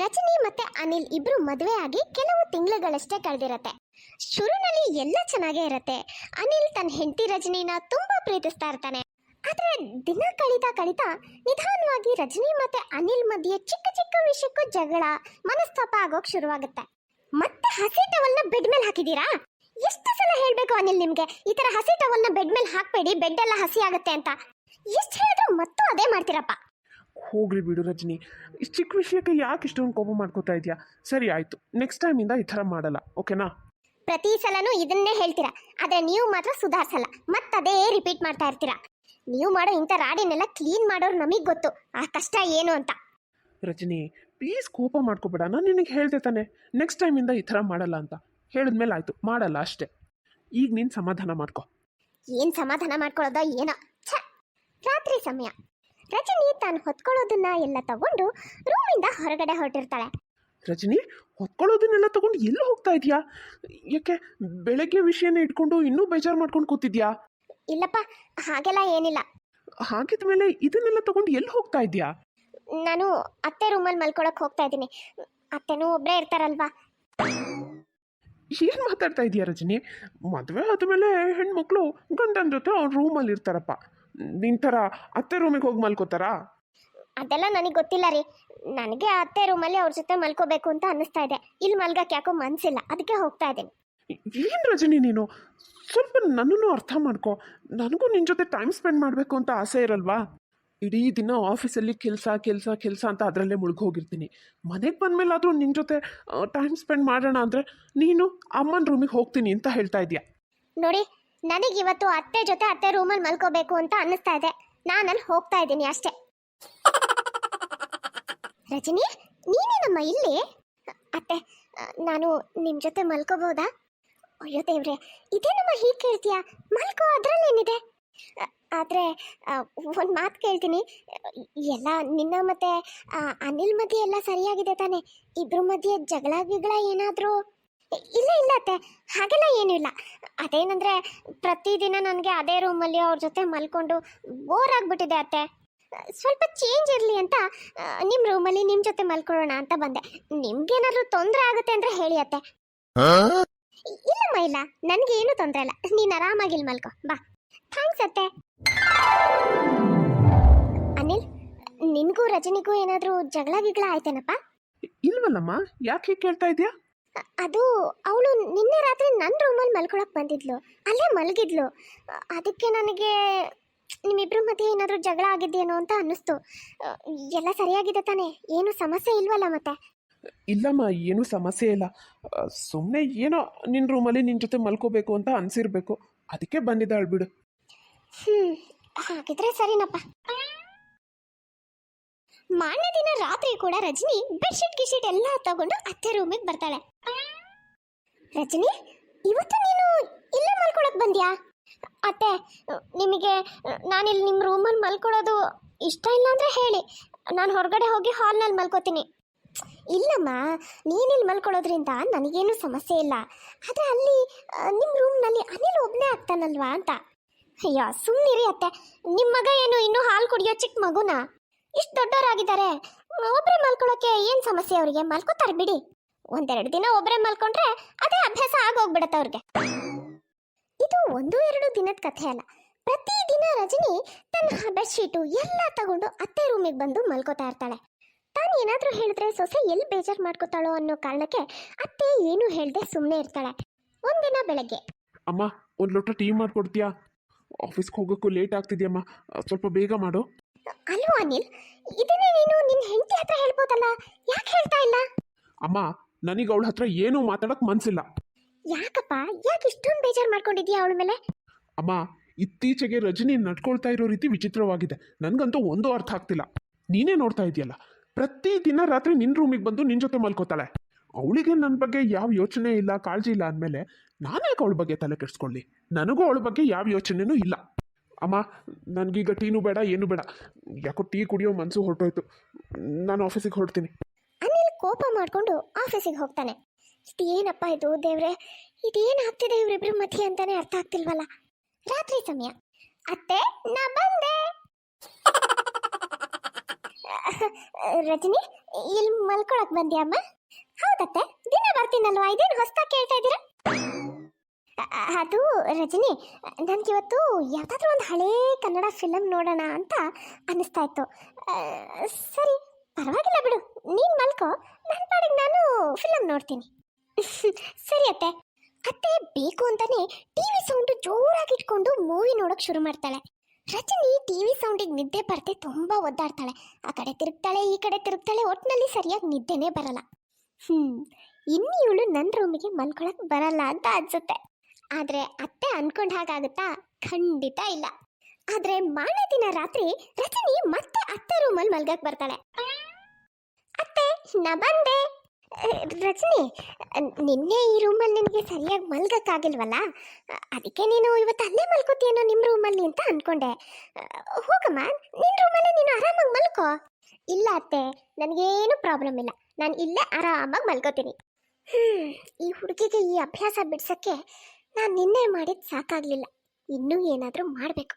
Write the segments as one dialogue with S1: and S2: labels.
S1: ರಜನಿ ಮತ್ತೆ ಅನಿಲ್ ಇಬ್ರು ಮದುವೆ ಆಗಿ ಕೆಲವು ತಿಂಗಳುಗಳಷ್ಟೇ ಕಳೆದಿರತ್ತೆ. ಶುರುನಲ್ಲಿ ಎಲ್ಲ ಚೆನ್ನಾಗೇ ಇರತ್ತೆ. ಅನಿಲ್ ತನ್ನ ಹೆಂಡತಿ ರಜನಿನ ತುಂಬಾ ಪ್ರೀತಿಸ್ತಾ ಇರ್ತಾನೆ. ಆದ್ರೆ ದಿನ ಕಳೀತಾ ಕಳೀತಾ ನಿಧಾನವಾಗಿ ರಜನಿ ಮತ್ತೆ ಅನಿಲ್ ಮಧ್ಯೆ ಚಿಕ್ಕ ಚಿಕ್ಕ ವಿಷಯಕ್ಕೂ ಜಗಳ, ಮನಸ್ತಾಪ ಆಗೋಕ್ ಶುರುವಾಗುತ್ತೆ. ಮತ್ತೆ ಹಸಿ ಟವಲ್ನ ಬೆಡ್ ಮೇಲೆ ಹಾಕಿದೀರಾ? ಎಷ್ಟು ಸಲ ಹೇಳ್ಬೇಕು ಅನಿಲ್ ನಿಮ್ಗೆ, ಈ ತರ ಹಸಿ ಟವಲ್ನ ಬೆಡ್ ಮೇಲೆ ಹಾಕ್ಬೇಡಿ, ಬೆಡ್ ಎಲ್ಲ ಹಸಿ ಆಗುತ್ತೆ ಅಂತ. ಎಷ್ಟು ಹೇಳಿದ್ರು ಮತ್ತೂ ಅದೇ ಮಾಡ್ತೀರಪ್ಪ.
S2: ಹೋಗ್ಲಿ ಬಿಡು ರಜನಿ. ಇಷ್ಟು ಚಿಕ್ಕ ವಿಷಯಕ್ಕೆ ಯಾಕೆ ಇಷ್ಟೊಂದು ಕೋಪ ಮಾಡ್ಕೋತಾ ಇದೆಯಾ? ಸರಿ ಆಯಿತು. ನೆಕ್ಸ್ಟ್ ಟೈಮಿಂದ ಈ ಥರ ಮಾಡಲ್ಲ. ಓಕೆನಾ
S1: ಪ್ರತಿ ಸಲನೂ ಇದನ್ನೇ ಹೇಳ್ತೀರಾ? ಆದ್ರೆ ನೀವು ಮಾತ್ರ ಸುಧಾರಿಸಲ್ಲ. ಮತ್ತದೇ ರಿಪೀಟ್ ಮಾಡ್ತಾ ಇರ್ತೀರಾ? ನೀವು ಮಾಡೋ ಇಂಥ ರಾಡಿನೆಲ್ಲ ಕ್ಲೀನ್ ಮಾಡೋರು ನಮಗೆ ಗೊತ್ತು. ಆ ಕಷ್ಟ ಏನು ಅಂತ.
S2: ರಜನಿ ಪ್ಲೀಸ್ ಕೋಪ ಮಾಡ್ಕೋಬೇಡ. ನಾನು ನಿನಗೆ ಹೇಳ್ದೆ ತಾನೆ. ನೆಕ್ಸ್ಟ್ ಟೈಮಿಂದ ಈ ಥರ ಮಾಡಲ್ಲ ಅಂತ. ಹೇಳಿದ್ಮೇಲೆ ಆಯಿತು. ಮಾಡಲ್ಲ ಅಷ್ಟೇ. ಈಗ ನೀನು ಸಮಾಧಾನ ಮಾಡ್ಕೊ.
S1: ಏನು ಸಮಾಧಾನ ಮಾಡ್ಕೊಳ್ಳೋದೋ ಏನೋ? ಛ! ರಾತ್ರಿ ಸಮಯ. ರಜನಿ ತಾನು ಹೊತ್ಕೊಳ್ಳೋದನ್ನ ಎಲ್ಲ ತಗೊಂಡು ರೂಮಿಂದ ಹೊರಗಡೆ ಹೊರಟಿರ್ತಾಳೆ.
S2: ರಜನಿ ಹೊತ್ಕೊಳ್ಳೋದನ್ನೆಲ್ಲ ತಗೊಂಡು ಎಲ್ಲಿ ಹೋಗ್ತಾ ಇದೆಯಾ? ಯಾಕೆ ಬೆಳಗ್ಗೆ ವಿಷಯನ ಇಟ್ಕೊಂಡು ಇನ್ನೂ ಬೇಜಾರು ಮಾಡ್ಕೊಂಡು ಕೂತಿದ್ಯಾ?
S1: ಇಲ್ಲಪ್ಪ ಹಾಗೆಲ್ಲ ಏನಿಲ್ಲ.
S2: ಹಾಗಿದ್ಮೇಲೆ ಇದನ್ನೆಲ್ಲ ತಗೊಂಡು ಎಲ್ಲಿ ಹೋಗ್ತಾ ಇದೆಯಾ?
S1: ನಾನು ಅತ್ತೆ ರೂಮಲ್ಲಿ ಮಲ್ಕೊಳಕ್ ಹೋಗ್ತಾ ಇದ್ದೀನಿ. ಅತ್ತೆನೂ ಒಬ್ಬರೇ ಇರ್ತಾರಲ್ವಾ?
S2: ಏನು ಮಾತಾಡ್ತಾ ಇದೆಯಾ ರಜನಿ? ಮದುವೆ ಆದಮೇಲೆ ಹೆಣ್ಮಕ್ಳು ಗಂಡನ ಜೊತೆ ಅವ್ರ ರೂಮಲ್ಲಿ ಇರ್ತಾರಪ್ಪ. ನಿನ್ ಥರ ಅತ್ತೆ ರೂಮಿಗೆ ಹೋಗಿ ಮಲ್ಕೋತಾರಾ?
S1: ಅದೆಲ್ಲ ನನಗೆ ಗೊತ್ತಿಲ್ಲ ರೀ. ನನಗೆ ಅತ್ತೆ ರೂಮಲ್ಲಿ ಅವ್ರ ಜೊತೆ ಮಲ್ಕೋಬೇಕು ಅಂತ ಅನ್ನಿಸ್ತಾ ಇದೆ. ಇಲ್ಲಿ ಮಲ್ಗಕ್ಕೆ ಯಾಕೋ ಮನ್ಸಿಲ್ಲ. ಅದಕ್ಕೆ ಹೋಗ್ತಾ ಇದ್ದೀನಿ.
S2: ಏನು ರಜನಿ ನೀನು? ಸ್ವಲ್ಪ ನನ್ನನ್ನು ಅರ್ಥ ಮಾಡ್ಕೊ. ನನಗೂ ನಿನ್ನ ಜೊತೆ ಟೈಮ್ ಸ್ಪೆಂಡ್ ಮಾಡಬೇಕು ಅಂತ ಆಸೆ ಇರಲ್ವಾ? ಇಡೀ ದಿನ ಆಫೀಸಲ್ಲಿ ಕೆಲಸ ಕೆಲಸ ಕೆಲಸ ಅಂತ ಅದರಲ್ಲೇ ಮುಳುಗೋಗಿರ್ತೀನಿ ಮನೆಗೆ ಬಂದಮೇಲಾದರೂ ನಿನ್ನ ಜೊತೆ ಟೈಮ್ ಸ್ಪೆಂಡ್ ಮಾಡೋಣ ಅಂದರೆ ನೀನು ಅಮ್ಮನ ರೂಮಿಗೆ ಹೋಗ್ತೀನಿ ಅಂತ ಹೇಳ್ತಾ ಇದೀಯ.
S1: ನೋಡಿ ನನಗೆ ಇವತ್ತು ಅತ್ತೆ ಜೊತೆ ಅತ್ತೆ ರೂಮಲ್ಲಿ ಮಲ್ಕೋಬೇಕು ಅಂತ ಅನ್ನಿಸ್ತಾ ಇದೆ. ನಾನಲ್ಲಿ ಹೋಗ್ತಾ ಇದ್ದೀನಿ ಅಷ್ಟೇ. ರಜನಿ, ನೀನೇನಮ್ಮ ಇಲ್ಲಿ? ಅತ್ತೆ, ನಾನು ನಿಮ್ಮ ಜೊತೆ ಮಲ್ಕೋಬಹುದಾ? ಅಯ್ಯೋ ದೇವ್ರೆ, ಇದೇನಮ್ಮ ಹೀಗೆ ಕೇಳ್ತೀಯಾ? ಮಲ್ಕೋ, ಅದ್ರಲ್ಲೇನಿದೆ? ಆದ್ರೆ ಒಂದು ಮಾತು ಕೇಳ್ತೀನಿ. ಎಲ್ಲ ನಿನ್ನ ಮತ್ತೆ ಅನಿಲ್ ಮಧ್ಯೆ ಎಲ್ಲ ಸರಿಯಾಗಿದೆ ತಾನೆ? ಇಬ್ಬರ ಮಧ್ಯೆ ಜಗಳ ಗಿಗಳ ಏನಾದರೂ? ಇಲ್ಲ ಇಲ್ಲ ಅತ್ತೆ. ಹಾಗೆಲ್ಲ ಏನೂ ಇಲ್ಲ. ಅದೇನಂದ್ರೆ ಪ್ರತಿದಿನ ನನಗೆ ಅದೇ ರೂಮಲ್ಲಿ ಅವ್ರ ಜೊತೆ ಮಲ್ಕೊಂಡು ಬೋರ್ ಆಗಿಬಿಟ್ಟಿದೆ ಅತ್ತೆ. ಸ್ವಲ್ಪ ಚೇಂಜ್ ಇರಲಿ ಅಂತ ನಿಮ್ಮ ರೂಮಲ್ಲಿ ನಿಮ್ಮ ಜೊತೆ ಮಲ್ಕೊಳ್ಳೋಣ ಅಂತ ಬಂದೆ. ನಿಮ್ಗೇನಾದ್ರೂ ತೊಂದರೆ ಆಗುತ್ತೆ ಅಂದ್ರೆ ಹೇಳಿ ಅತ್ತೆ. ಇಲ್ಲಮ್ಮ ಇಲ್ಲ. ನನಗೆ ಏನು ತೊಂದರೆ ಇಲ್ಲ. ನೀನು ಆರಾಮಾಗಿ ಇಲ್ಲಿ ಮಲ್ಕೋ. ಬಾ. ಥ್ಯಾಂಕ್ಸ್ ಅತ್ತೆ. ಅನಿಲ್ ನಿನಗೂ ರಜನಿಗೂ ಏನಾದರೂ ಜಗಳ ಗಿಗಳ ಆಯ್ತೇನಪ್ಪ?
S2: ಇಲ್ವಲ್ಲಮ್ಮ? ಯಾಕೆ ಕೇಳ್ತಾ ಇದೆಯಾ?
S1: ಅದು ಅವಳು ನಿನ್ನೆ ರಾತ್ರಿ ನನ್ನ ರೂಮಲ್ಲಿ ಮಲ್ಕೊಳಕ್ ಬಂದಿದ್ಲು. ಅಲ್ಲೇ ಮಲಗಿದ್ಲು. ಅದಕ್ಕೆ ನನಗೆ ನಿಮ್ಮಿಬ್ಬರ ಮಧ್ಯೆ ಏನಾದರೂ ಜಗಳ ಆಗಿದೆಯೇನೋ ಅಂತ ಅನ್ನಿಸ್ತು. ಎಲ್ಲ ಸರಿಯಾಗಿದೆ ತಾನೇ? ಏನು ಸಮಸ್ಯೆ ಇಲ್ವಲ್ಲ ಮತ್ತೆ?
S2: ಇಲ್ಲಮ್ಮ ಏನೂ ಸಮಸ್ಯೆ ಇಲ್ಲ. ಸುಮ್ಮನೆ ಏನೋ ನಿನ್ನ ರೂಮಲ್ಲಿ ನಿನ್ನ ಜೊತೆ ಮಲ್ಕೋಬೇಕು ಅಂತ ಅನಿಸಿರ್ಬೇಕು. ಅದಕ್ಕೆ ಬಂದಿದ್ದಾಳು ಬಿಡು.
S1: ಹ್ಞೂ ಹಾಗಿದ್ರೆ ಸರಿನಪ್ಪ. ಮಾರನೇ ದಿನ ರಾತ್ರಿ ಕೂಡ ರಜನಿ ಬೆಡ್ಶೀಟ್ ಗಿಶೀಟ್ ಎಲ್ಲ ತಗೊಂಡು ಅತ್ತೆ ರೂಮಿಗೆ ಬರ್ತಾಳೆ. ರಜನಿ, ಇವತ್ತು ನೀನು ಇಲ್ಲೇ ಮಲ್ಕೊಳಕ್ ಬಂದ್ಯಾ? ಅತ್ತೆ, ನಿಮಗೆ, ನಾನಿಲ್ಲಿ ನಿಮ್ಮ ರೂಮಲ್ಲಿ ಮಲ್ಕೊಳ್ಳೋದು ಇಷ್ಟ ಇಲ್ಲ ಅಂದ್ರೆ ಹೇಳಿ. ನಾನು ಹೊರಗಡೆ ಹೋಗಿ ಹಾಲ್ನಲ್ಲಿ ಮಲ್ಕೋತೀನಿ. ಇಲ್ಲಮ್ಮ, ನೀನಿಲ್ಲಿ ಮಲ್ಕೊಳ್ಳೋದ್ರಿಂದ ನನಗೇನು ಸಮಸ್ಯೆ ಇಲ್ಲ. ಆದರೆ ಅಲ್ಲಿ ನಿಮ್ಮ ರೂಮ್ನಲ್ಲಿ ಅನಿಲ್ ಒಬ್ಬನೇ ಆಗ್ತಾನಲ್ವಾ ಅಂತ. ಅಯ್ಯೋ ಸುಮ್ಮನಿರಿ ಅತ್ತೆ. ನಿಮ್ಮ ಮಗ ಏನು ಇನ್ನೂ ಹಾಲು ಕುಡಿಯೋ ಚಿಕ್ಕ ಮಗುನ? ಇಷ್ಟು ದೊಡ್ಡವರಾಗಿದ್ದಾರೆ. ಒಬ್ಬರೇ ಮಲ್ಕೊಳ್ಳೋಕೆ ಏನು ಸಮಸ್ಯೆ ಅವರಿಗೆ? ಮಲ್ಕೋತಾರೆ ಬಿಡಿ. ಒಂದೆರಡು ದಿನ ಒಬ್ಬರೇ ಮಲ್ಕೊಂಡ್ರೆ ಅದೇ ಅಭ್ಯಾಸ ಆಗೋಗ್ಬಿಡತ್ತೆ ಅವ್ರಿಗೆ. ಇದು ಒಂದು ಎರಡು ದಿನದ ಕಥೆ ಅಲ್ಲ. ಪ್ರತಿದಿನ ರಜನಿ ತನ್ನ ಬೆಡ್ಶೀಟು ಎಲ್ಲ ತಗೊಂಡು ಅತ್ತೆ ರೂಮಿಗೆ ಬಂದು ಮಲ್ಕೋತಾ ಇರ್ತಾಳೆ. ತಾನು ಏನಾದರೂ ಹೇಳಿದ್ರೆ ಸೊಸೆ ಎಲ್ಲಿ ಬೇಜಾರು ಮಾಡ್ಕೋತಾಳೋ ಅನ್ನೋ ಕಾರಣಕ್ಕೆ ಅತ್ತೆ ಏನು ಹೇಳದೆ ಸುಮ್ಮನೆ ಇರ್ತಾಳೆ. ಒಂದಿನ ಬೆಳಗ್ಗೆ.
S2: ಅಮ್ಮ, ಒಂದು ಲೋಟ ಟೀ ಮಾಡಿಕೊಡ್ತೀಯಾ? ಆಫೀಸ್ಗೆ ಹೋಗೋಕ್ಕೂ ಲೇಟ್ ಆಗ್ತಿದೆಯಮ್ಮ. ಸ್ವಲ್ಪ ಬೇಗ ಮಾಡು.
S1: ಅಲ್ವಾ ಅನಿಲ್? ಇದನ್ನೇ ನೀನು ನಿನ್ನ ಹೆಂಡತಿ ಹತ್ರ ಹೇಳ್ಬೋದಲ್ಲ? ಯಾಕೆ ಹೇಳ್ತಾ ಇಲ್ಲ?
S2: ಅಮ್ಮ ನನಗೆ ಅವಳ ಹತ್ರ ಏನೂ ಮಾತಾಡಕ್ ಮನ್ಸಿಲ್ಲ.
S1: ಯಾಕಪ್ಪ? ಯಾಕೆ ಇಷ್ಟೊಂದು ಬೇಜಾರು ಮಾಡ್ಕೊಂಡಿದ್ಯಾ ಅವಳ ಮೇಲೆ?
S2: ಅಮ್ಮ ಇತ್ತೀಚೆಗೆ ರಜನಿ ನಡ್ಕೊಳ್ತಾ ಇರೋ ರೀತಿ ವಿಚಿತ್ರವಾಗಿದೆ. ನನಗಂತೂ ಒಂದು ಅರ್ಥ ಆಗ್ತಿಲ್ಲ. ನೀನೇ ನೋಡ್ತಾ ಇದೆಯಲ್ಲ ಪ್ರತಿದಿನ ರಾತ್ರಿ ನಿನ್ನ ರೂಮಿಗೆ ಬಂದು ನಿನ್ನ ಜೊತೆ ಮಲ್ಕೋತಾಳೆ. ಅವಳಿಗೆ ನನ್ನ ಬಗ್ಗೆ ಯಾವ ಯೋಚನೆ ಇಲ್ಲ ಕಾಳಜಿ ಇಲ್ಲ ಅಂದಮೇಲೆ ನಾನೇ ಅವಳ ಬಗ್ಗೆ ತಲೆ ಕೆಡಿಸ್ಕೊಳ್ಳಿ? ನನಗೂ ಅವಳ ಬಗ್ಗೆ ಯಾವ ಯೋಚನೆನೂ ಇಲ್ಲ. ಅಮ್ಮ, ನನಗೀಗ ಟೀನೂ ಬೇಡ, ಏನೂ ಬೇಡ. ಯಾಕೋ ಟೀ ಕುಡಿಯೋ ಮನಸ್ಸು ಹೊರಟೋಯ್ತು. ನಾನು ಆಫೀಸಿಗೆ ಹೊರಡ್ತೀನಿ.
S1: ಅನಿಲ್ ಕೋಪ ಮಾಡ್ಕೊಂಡು ಆಫೀಸಿಗೆ ಹೋಗ್ತಾನೆ. ಏನಪ್ಪ ಇದು ದೇವ್ರೆ? ಇದೇನು ಆಗ್ತಿದೆ ಇವರಿಬ್ರು ಮಧ್ಯೆ ಅಂತಾನೆ ಅರ್ಥ ಆಗ್ತಿಲ್ವಲ್ಲ? ರಾತ್ರಿ ಸಮಯ. ಅತ್ತೆ, ನಾ ಬಂದೆ. ರಜನಿ, ಇಲ್ಲಿ ಮಲ್ಕೊಳಕ್ ಬಂದ್ಯಾ ಅಮ್ಮ? ಹೌದತ್ತೆ, ದಿನ ಬರ್ತೀನಲ್ವಾ? ಇದೇನು ಹೊಸ್ತಾಗ ಕೇಳ್ತಾ ಇದ್ದೀರಾ? ಅದು ರಜನಿ ನನಗಿವತ್ತು ಯಾವುದಾದ್ರೂ ಒಂದು ಹಳೇ ಕನ್ನಡ ಫಿಲಮ್ ನೋಡೋಣ ಅಂತ ಅನ್ನಿಸ್ತಾ ಇತ್ತು. ಸರಿ, ಪರವಾಗಿಲ್ಲ ಬಿಡು, ನೀನು ಮಲ್ಕೋ ನನ್ನ ಪಾಡಿಗೆ ನಾನು ಫಿಲಮ್ ನೋಡ್ತೀನಿ. ಸರಿ ಅತ್ತೆ ಅತ್ತೆ ಬೇಕು ಅಂತಾನೆ ಟಿವಿ ಸೌಂಡ್ ಜೋರಾಗಿ ಇಟ್ಕೊಂಡು ಮೂವಿ ನೋಡೋಕೆ ಶುರು ಮಾಡ್ತಾಳೆ. ರಜನಿ ಟಿವಿ ಸೌಂಡಿಗೆ ನಿದ್ದೆ ಬರ್ತೆ ತುಂಬ ಒದ್ದಾಡ್ತಾಳೆ. ಆ ಕಡೆ ತಿರುಗ್ತಾಳೆ, ಈ ಕಡೆ ತಿರುಗ್ತಾಳೆ ಒಟ್ಟಿನಲ್ಲಿ ಸರಿಯಾಗಿ ನಿದ್ದೆನೇ ಬರಲ್ಲ. ಹ್ಞೂ ಇನ್ನು ಇವಳು ನನ್ನ ರೂಮಿಗೆ ಮಲ್ಕೊಳಕ್ಕೆ ಬರಲ್ಲ ಅಂತ ಅನ್ಸುತ್ತೆ. ಆದ್ರೆ ಅತ್ತೆ ಅನ್ಕೊಂಡ ಹಾಗಾಗುತ್ತಾ? ಖಂಡಿತ ಇಲ್ಲ. ಆದ್ರೆ ಮಾರನೇ ದಿನ ರಾತ್ರಿ ರಜನಿ ಮತ್ತೆ ಅತ್ತೆ ರೂಮಲ್ಲಿ ಮಲ್ಗಕ್ ಬರ್ತಾಳೆ. ಅತ್ತೆ, ನಾ ಬಂದೆ. ರಜನಿ, ನಿನ್ನೆ ಈ ರೂಮಲ್ಲಿ ನಿನಗೆ ಸರಿಯಾಗಿ ಮಲ್ಗಕ್ಕಾಗಿಲ್ವಲ್ಲ ಅದಕ್ಕೆ ನೀನು ಇವತ್ತು ಅಲ್ಲೇ ಮಲ್ಕೋತೀಯನೋ ನಿಮ್ಮ ರೂಮಲ್ಲಿ ಅಂತ ಅನ್ಕೊಂಡೆ. ಹೋಗಮ್ಮ ನಿನ್ನ ರೂಮಲ್ಲಿ ನೀನು ಆರಾಮಾಗಿ ಮಲ್ಕೋ. ಇಲ್ಲ ಅತ್ತೆ, ನನಗೇನು ಪ್ರಾಬ್ಲಮ್ ಇಲ್ಲ. ನಾನು ಇಲ್ಲೇ ಆರಾಮಾಗಿ ಮಲ್ಕೋತೀನಿ. ಈ ಹುಡುಗಿಗೆ ಈ ಅಭ್ಯಾಸ ಬಿಡ್ಸಕ್ಕೆ ನಾನು ನಿನ್ನೆ ಮಾಡಿದ್ ಸಾಕಾಗ್ಲಿಲ್ಲ. ಇನ್ನೂ ಏನಾದರೂ ಮಾಡಬೇಕು.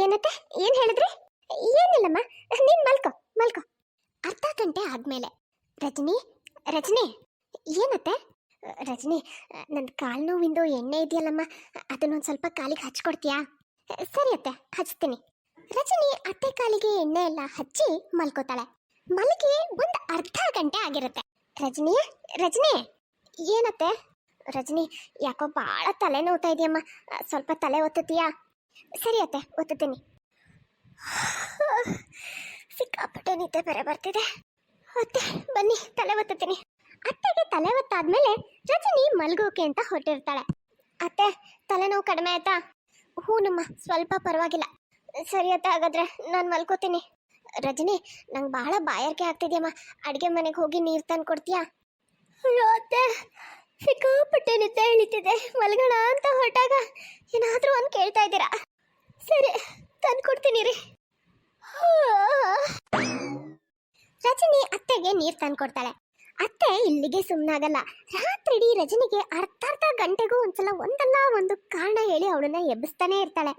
S1: ಏನತ್ತೆ? ಏನು ಹೇಳಿದ್ರಿ? ಏನಿಲ್ಲಮ್ಮ. ನೀನು ಮಲ್ಕೋ ಮಲ್ಕೋ. ಅರ್ಧ ಗಂಟೆ ಆದ್ಮೇಲೆ. ರಜನಿ ರಜನಿ. ಏನತ್ತೆ? ರಜನಿ ನನ್ನ ಕಾಲ್ ನೋವಿಂದು ಎಣ್ಣೆ ಇದೆಯಲ್ಲಮ್ಮ. ಅದನ್ನೊಂದು ಸ್ವಲ್ಪ ಕಾಲಿಗೆ ಹಚ್ಕೊಡ್ತೀಯಾ? ಸರಿ ಅತ್ತೆ, ಹಚ್ತೀನಿ. ರಜನಿ ಅತ್ತೆ ಕಾಲಿಗೆ ಎಣ್ಣೆ ಎಲ್ಲ ಹಚ್ಚಿ ಮಲ್ಕೋತಾಳೆ. ಮಲಗಿ ಒಂದು ಅರ್ಧ ಗಂಟೆ ಆಗಿರುತ್ತೆ. ರಜನಿ ರಜನಿ. ಏನತ್ತೆ? ರಜನಿ, ಯಾಕೋ ಭಾಳ ತಲೆ ನೋವ್ತಾ ಇದೆಯಮ್ಮ ಸ್ವಲ್ಪ ತಲೆ ಒತ್ತುತ್ತೀಯಾ? ಸರಿ ಅತ್ತೆ, ಒತ್ತುತ್ತೀನಿ. ಸಿಕ್ಕಾಪಟ್ಟೆ ನಿದ್ದೆ ಬೇರೆ ಬರ್ತಿದೆ. ಅತ್ತೆ, ಬನ್ನಿ, ತಲೆ ಒತ್ತುತ್ತೀನಿ. ಅತ್ತೆಗೆ ತಲೆ ಒತ್ತಾದ್ಮೇಲೆ ರಜನಿ ಮಲ್ಗೋಕೆ ಅಂತ ಹೊರಟಿರ್ತಾಳೆ. ಅತ್ತೆ ತಲೆನೋವು ಕಡಿಮೆ ಆಯ್ತಾ? ಹೂನಮ್ಮ, ಸ್ವಲ್ಪ ಪರವಾಗಿಲ್ಲ. ಸರಿ ಅತ್ತೆ, ಹಾಗಾದ್ರೆ ನಾನು ಮಲ್ಕೋತೀನಿ. ರಜನಿ, ನಂಗೆ ಭಾಳ ಬಾಯಾರಿಕೆ ಆಗ್ತಿದೆಯಮ್ಮ. ಅಡುಗೆ ಮನೆಗೆ ಹೋಗಿ ನೀರು ತಂದು ಕೊಡ್ತೀಯಾ ಅಯ್ಯೋ ಅತ್ತೆ ಸಿಕ್ಕಾಪಟ್ಟೆ ನಿದ್ದೆ ಇಳಿತಿದೆ ಮಲ್ಗೋಣ ಅಂತ ಹೊರಟಾಗ ಏನಾದರೂ ಒಂದು ಕೇಳ್ತಾ ಇದ್ದೀರಾ? ಸರಿ, ತಂದು ಕೊಡ್ತೀನಿ ರೀ. ರಜನಿ ಅತ್ತೆಗೆ ನೀರು ತಂದು ಕೊಡ್ತಾಳೆ. ಅತ್ತೆ ಇಲ್ಲಿಗೆ ಸುಮ್ಮನಾಗಲ್ಲ ರಾತ್ರಿಡೀ ರಜನಿಗೆ ಅರ್ಧ ಅರ್ಧ ಗಂಟೆಗೂ ಒಂದ್ಸಲ ಒಂದಲ್ಲ ಒಂದು ಕಾರಣ ಹೇಳಿ ಅವಳನ್ನ ಎಬ್ಬಿಸ್ತಾನೆ ಇರ್ತಾಳೆ.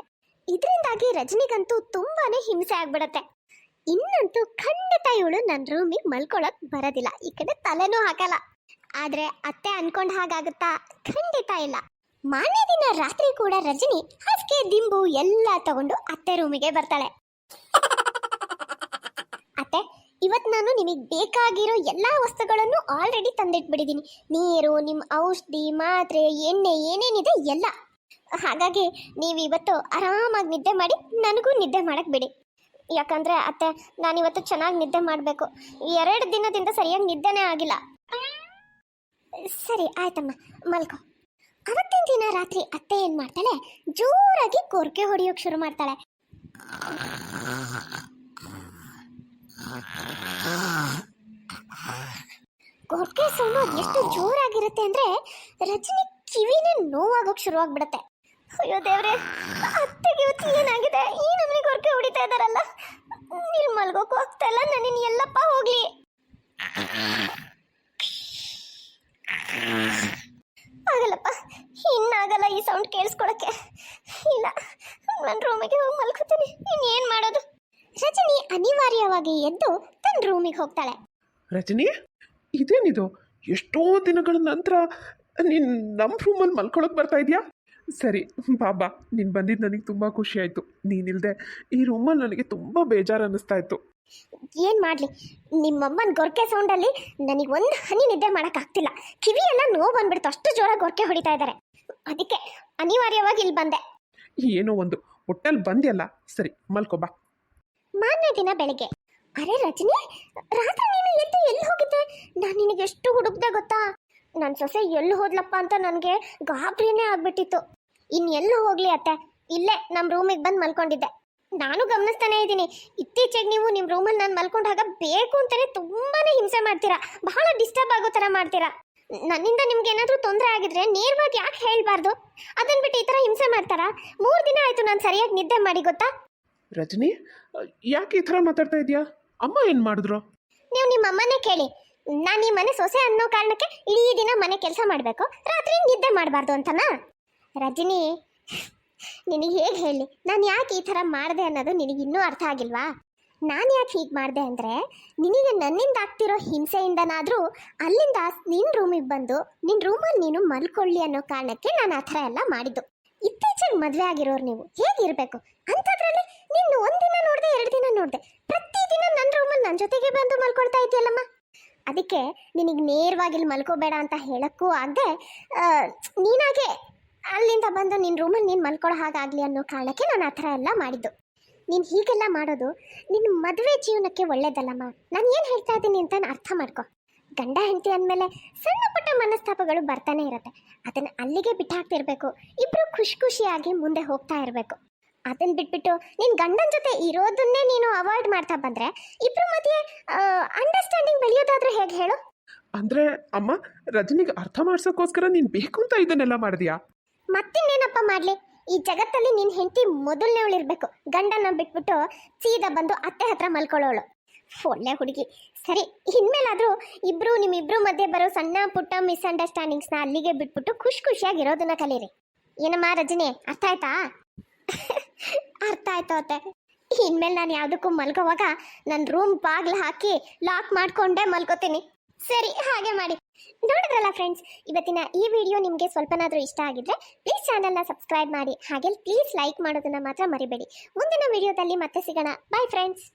S1: ಇದರಿಂದಾಗಿ ರಜನಿಗಂತೂ ತುಂಬಾನೇ ಹಿಂಸೆ ಆಗ್ಬಿಡತ್ತೆ. ಇನ್ನಂತೂ ಖಂಡಿತ ಇವಳು ನನ್ನ ರೂಮಿಗೆ ಮಲ್ಕೊಳಕ್ ಬರೋದಿಲ್ಲ. ಈ ಕಡೆ ತಲೆನೂ ಹಾಕಲ್ಲ. ಆದ್ರೆ ಅತ್ತೆ ಅನ್ಕೊಂಡ್ ಹಾಗಾಗುತ್ತಾ? ಖಂಡಿತ ಇಲ್ಲ. ಮಾನ್ಯ ದಿನ ರಾತ್ರಿ ಕೂಡ ರಜನಿ, ಹಾಸಿಗೆ, ದಿಂಬು ಎಲ್ಲ ತಗೊಂಡು ಅತ್ತೆ ರೂಮಿಗೆ ಬರ್ತಾಳೆ. ಅತ್ತೆ ಇವತ್ತು ನಾನು ನಿಮಗೆ ಬೇಕಾಗಿರೋ ಎಲ್ಲ ವಸ್ತುಗಳನ್ನು ಆಲ್ರೆಡಿ ತಂದಿಟ್ಬಿಟ್ಟಿದ್ದೀನಿ ನೀರು ನಿಮ್ಮ ಔಷಧಿ, ಮಾತ್ರೆ, ಎಣ್ಣೆ, ಏನೇನಿದೆ ಎಲ್ಲ. ಹಾಗಾಗಿ ನೀವು ಇವತ್ತು ಆರಾಮಾಗಿ ನಿದ್ದೆ ಮಾಡಿ ನನಗೂ ನಿದ್ದೆ ಮಾಡಕ್ ಬಿಡಿ. ಯಾಕಂದ್ರೆ ಅತ್ತೆ, ನಾನಿವತ್ತು ಚೆನ್ನಾಗಿ ನಿದ್ದೆ ಮಾಡಬೇಕು. ಎರಡು ದಿನದಿಂದ ಸರಿಯಾಗಿ ನಿದ್ದೆನೇ ಆಗಿಲ್ಲ. ಸರಿ, ಆಯ್ತಮ್ಮ. ಮಲ್ಕೋ. ಅವತ್ತಿನ ದಿನ ರಾತ್ರಿ ಅತ್ತೆ ಏನು ಮಾಡ್ತಾಳೆ? ಜೋರಾಗಿ ಕೋರ್ಕೆ ಹೊಡಿಯೋಕ್ ಶುರು ಮಾಡ್ತಾಳೆ. ಕೊರ್ಕೆ ಸೌಂಡು ಎಷ್ಟು ಜೋರಾಗಿರುತ್ತೆ ಅಂದ್ರೆ ರಜನಿ ಕಿವಿನೇ ನೋವಾಗೋಕ್ ಶುರುವಾಗ್ಬಿಡತ್ತೆ ಅಯ್ಯೋ ದೇವ್ರೆ, ಅತ್ತೆಗೆ ಇವತ್ತು ಏನಾಗಿದೆ? ಈ ನಮ್ಮನೆ ಕೊರ್ಕೆ ಹೊಡಿತಾ ಇದಾರಲ್ಲ ನೀನು ಮಲ್ಗೋಕು ಆಗ್ತಾ ಇಲ್ಲ ನನ್ನ ಎಲ್ಲಪ್ಪ ಹೋಗ್ಲಿ. ಆಗಲ್ಲಪ್ಪ, ಇನ್ನಾಗಲ್ಲ ಈ ಸೌಂಡ್ ಕೇಳಿಸ್ಕೊಳಕ್ಕೆ. ಇಲ್ಲ ನನ್ನ ರೂಮಿಗೆ ಹೋಗಿ ಮಲ್ಕೋತೀನಿ. ಇನ್ನೇನು ಮಾಡೋದು? ರಜನಿ ಅನಿವಾರ್ಯವಾಗಿ ಎದ್ದು ತನ್ನ ರೂಮಿಗೆ ಹೋಗ್ತಾಳೆ.
S2: ರಜನಿ, ಇದೇನಿದು? ಎಷ್ಟೋ ದಿನಗಳ ನಂತರ ನೀನು ನಮ್ಮ ರೂಮಲ್ಲಿ ಮಲ್ಕೊಳಕ್ಕೆ ಬರ್ತಾ ಇದೆಯಾ? ಸರಿ ಬಾಬಾ ನೀನು ಬಂದಿದ್ದು ನನಗೆ ತುಂಬ ಖುಷಿ ಆಯಿತು. ನೀನಿಲ್ಲದೆ ಈ ರೂಮಲ್ಲಿ ನನಗೆ ತುಂಬ ಬೇಜಾರು ಅನ್ನಿಸ್ತಾ ಇತ್ತು
S1: ಏನು ಮಾಡಲಿ? ನಿಮ್ಮಮ್ಮನ ಗೊರಕೆ ಸೌಂಡಲ್ಲಿ ನನಗೆ ಒಂದು ಹನಿ ನಿದ್ದೆ ಮಾಡೋಕ್ಕಾಗ್ತಿಲ್ಲ. ಕಿವಿ ಎಲ್ಲ ನೋವು ಬಂದ್ಬಿಡ್ತು. ಅಷ್ಟು ಜೋರಾಗಿ ಗೊರಕೆ ಹೊಡಿತಾ ಇದ್ದಾರೆ ಅದಕ್ಕೆ ಅನಿವಾರ್ಯವಾಗಿ ಇಲ್ಲಿ ಬಂದೆ.
S2: ಏನೋ ಒಂದು ಒಟ್ಟಲ್ಲಿ ಬಂದ್ಯಲ್ಲ? ಸರಿ ಮಲ್ಕೋ ಬಾ.
S1: ಮಾರನೇ ದಿನ ಬೆಳಿಗ್ಗೆ. ಅರೆ ರಜನಿ ರಾತ್ರಿ ನೀನು ಎದ್ದು ಎಲ್ಲಿ ಹೋಗಿದ್ದೆ? ನಾನು ನಿನಗೆ ಎಷ್ಟು ಹುಡುಕ್ದೆ ಗೊತ್ತಾ? ನನ್ನ ಸೊಸೆ ಎಲ್ಲಿ ಹೋದ್ಲಪ್ಪ ಅಂತ ನನಗೆ ಗಾಬರಿನೇ ಆಗ್ಬಿಟ್ಟಿತ್ತು. ಇನ್ನು ಎಲ್ಲೂ ಹೋಗ್ಲಿ ಅತ್ತೆ? ಇಲ್ಲೇ ನಮ್ಮ ರೂಮಿಗೆ ಬಂದು ಮಲ್ಕೊಂಡಿದ್ದೆ. ನಾನು ಗಮನಿಸ್ತಾನೆ ಇದ್ದೀನಿ. ಇತ್ತೀಚೆಗೆ ನೀವು ನಿಮ್ಮ ರೂಮಲ್ಲಿ ನಾನು ಮಲ್ಕೊಂಡಾಗ ಬೇಕು ಅಂತಲೇ ತುಂಬಾ ಹಿಂಸೆ ಮಾಡ್ತೀರಾ. ಬಹಳ ಡಿಸ್ಟರ್ಬ್ ಆಗೋ ಥರ ಮಾಡ್ತೀರಾ. ನನ್ನಿಂದ ನಿಮ್ಗೆ ಏನಾದರೂ ತೊಂದರೆ ಆಗಿದ್ರೆ ನೇರವಾಗಿ ಯಾಕೆ ಹೇಳಬಾರ್ದು? ಅದನ್ನ ಬಿಟ್ಟು ಈ ಥರ ಹಿಂಸೆ ಮಾಡ್ತಾರಾ? ಮೂರು ದಿನ ಆಯಿತು ನಾನು ಸರಿಯಾಗಿ ನಿದ್ದೆ ಮಾಡಿ ಗೊತ್ತಾ?
S2: ರಜನಿ ಯಾಕೆ ಈ ಥರ ಮಾತಾಡ್ತಾ ಇದೆಯಾ? ಅಮ್ಮ ಏನು ಮಾಡಿದ್ರು?
S1: ನೀವು ನಿಮ್ಮ ಅಮ್ಮನೇ ಕೇಳಿ. ನಾನು ಈ ಮನೆ ಸೊಸೆ ಅನ್ನೋ ಕಾರಣಕ್ಕೆ ಇಡೀ ದಿನ ಮನೆ ಕೆಲಸ ಮಾಡಬೇಕು. ರಾತ್ರಿ ನಿದ್ದೆ ಮಾಡಬಾರ್ದು ಅಂತನಾ ರಜನಿ, ನಿನಗೆ ಹೇಗೆ ಹೇಳಿ? ನಾನು ಯಾಕೆ ಈ ಥರ ಮಾಡಿದೆ ಅನ್ನೋದು ನಿನಗೆ ಇನ್ನೂ ಅರ್ಥ ಆಗಿಲ್ವಾ? ನಾನು ಯಾಕೆ ಹೀಗೆ ಮಾಡಿದೆ ಅಂದರೆ, ನಿನಗೆ ನನ್ನಿಂದ ಆಗ್ತಿರೋ ಹಿಂಸೆಯಿಂದನಾದರೂ ಅಲ್ಲಿಂದ ನಿನ್ನ ರೂಮಿಗೆ ಬಂದು ನಿನ್ನ ರೂಮಲ್ಲಿ ನೀನು ಮಲ್ಕೊಳ್ಳಿ ಅನ್ನೋ ಕಾರಣಕ್ಕೆ ನಾನು ಆ ಥರ ಎಲ್ಲ ಮಾಡಿದ್ದು. ಇತ್ತೀಚೆಗೆ ಮದುವೆ ಆಗಿರೋರು ನೀವು ಹೇಗಿರಬೇಕು ಅಂಥದ್ರಲ್ಲಿ ನಿನ್ನ ಒಂದಿನ ನೋಡಿದೆ ಎರಡು ದಿನ ನೋಡಿದೆ. ಪ್ರತಿದಿನ ನನ್ನ ರೂಮಲ್ಲಿ ನನ್ನ ಜೊತೆಗೆ ಬಂದು ಮಲ್ಕೊಳ್ತಾ ಇದೆಯಲ್ಲಮ್ಮ? ಅದಕ್ಕೆ ನಿನಗೆ ನೇರವಾಗಿ ಇಲ್ಲಿ ಮಲ್ಕೋಬೇಡ ಅಂತ ಹೇಳಕ್ಕೂ ಆಗದೆ ನೀನಾಗೆ ಅಲ್ಲಿಂದ ಬಂದು ನಿನ್ನ ರೂಮಲ್ಲಿ ನೀನು ಮಲ್ಕೊಳ್ಳೋ ಹಾಗಾಗಲಿ ಅನ್ನೋ ಕಾರಣಕ್ಕೆ ನಾನು ಆ ಥರ ಎಲ್ಲ ಮಾಡಿದ್ದು. ನೀನು ಹೀಗೆಲ್ಲ ಮಾಡೋದು ನಿನ್ನ ಮದುವೆ ಜೀವನಕ್ಕೆ ಒಳ್ಳೇದಲ್ಲಮ್ಮ. ನಾನು ಏನು ಹೇಳ್ತಾ ಇದ್ದೀನಿ ಅಂತ ಅರ್ಥ ಮಾಡ್ಕೊ. ಗಂಡ, ಹೆಂಡತಿ ಅಂದಮೇಲೆ ಸಣ್ಣ ಪುಟ್ಟ ಮನಸ್ತಾಪಗಳು ಬರ್ತಾನೆ ಇರುತ್ತೆ. ಅದನ್ನು ಅಲ್ಲಿಗೆ ಬಿಟ್ಟಾಕ್ತಿರ್ಬೇಕು. ಇಬ್ಬರು ಖುಷಿ ಖುಷಿಯಾಗಿ ಮುಂದೆ ಹೋಗ್ತಾ ಇರಬೇಕು. ಅದನ್ನ ಬಿಟ್ಬಿಟ್ಟು ನಿನ್ನ ಗಂಡನ ಜೊತೆ ಇರೋದನ್ನೇ ನೀನು ಅವಾಯ್ಡ್ ಮಾಡ್ತಾ ಬಂದರೆ ಇಬ್ರು ಮಧ್ಯೆ ಅಂಡರ್ಸ್ಟ್ಯಾಂಡಿಂಗ್ ಬೆಳೆಯೋದಾದ್ರೆ ಹೇಗೆ ಹೇಳು?
S2: ಅಂದ್ರೆ ಅಮ್ಮ ರಜನಿಗೆ ಅರ್ಥ ಮಾಡ್ಸೋಕ್ಕೋಸ್ಕರ ನೀನು ಬೇಕು ಅಂತ ಇದನ್ನೆಲ್ಲ ಮಾಡಿದ್ಯಾ?
S1: ಮತ್ತಿನ್ನೇನಪ್ಪ ಮಾಡ್ಲಿ? ಈ ಜಗತ್ತಲ್ಲಿ ನಿನ್ ಹೆಂಡತಿ ಮೊದಲನೇವಳಿರ್ಬೇಕು ಗಂಡನ ಬಿಟ್ಬಿಟ್ಟು ಸೀದಾ ಬಂದು ಅತ್ತೆ ಹತ್ರ ಮಲ್ಕೊಳ್ಳೋಳು. ಒಳ್ಳೆ ಹುಡುಗಿ. ಸರಿ ಇನ್ಮೇಲಾದ್ರೂ ಇಬ್ರು ನಿಮ್ಮಿಬ್ರು ಮಧ್ಯೆ ಬರೋ ಸಣ್ಣ ಪುಟ್ಟ ಮಿಸ್ಅಂಡರ್ಸ್ಟ್ಯಾಂಡಿಂಗ್ಸ್ನ ಅಲ್ಲಿಗೆ ಬಿಟ್ಬಿಟ್ಟು ಖುಷಿ ಖುಷಿಯಾಗಿ ಇರೋದನ್ನ ಕಲೀರಿ. ಏನಮ್ಮ ರಜನಿ ಅರ್ಥ ಆಯ್ತಾ? ಅರ್ಥ ಆಯ್ತು ಅತ್ತೆ. ಇನ್ಮೇಲೆ ನಾನು ಯಾವುದಕ್ಕೂ ಮಲ್ಕೋವಾಗ ನನ್ನ ರೂಮ್ ಬಾಗ್ಲು ಹಾಕಿ ಲಾಕ್ ಮಾಡ್ಕೊಂಡೇ ಮಲ್ಕೋತೀನಿ ಸರಿ, ಹಾಗೆ ಮಾಡಿ. ನೋಡಿದ್ರಲ್ಲ ಫ್ರೆಂಡ್ಸ್ ಇವತ್ತಿನ ಈ ವಿಡಿಯೋ ನಿಮಗೆ ಸ್ವಲ್ಪನಾದರೂ ಇಷ್ಟ ಆಗಿದ್ರೆ ಪ್ಲೀಸ್ ಚಾನಲ್ನ ಸಬ್ಸ್ಕ್ರೈಬ್ ಮಾಡಿ. ಹಾಗೆ ಪ್ಲೀಸ್ ಲೈಕ್ ಮಾಡೋದನ್ನ ಮಾತ್ರ ಮರಿಬೇಡಿ. ಮುಂದಿನ ವಿಡಿಯೋದಲ್ಲಿ ಮತ್ತೆ ಸಿಗೋಣ. Bye friends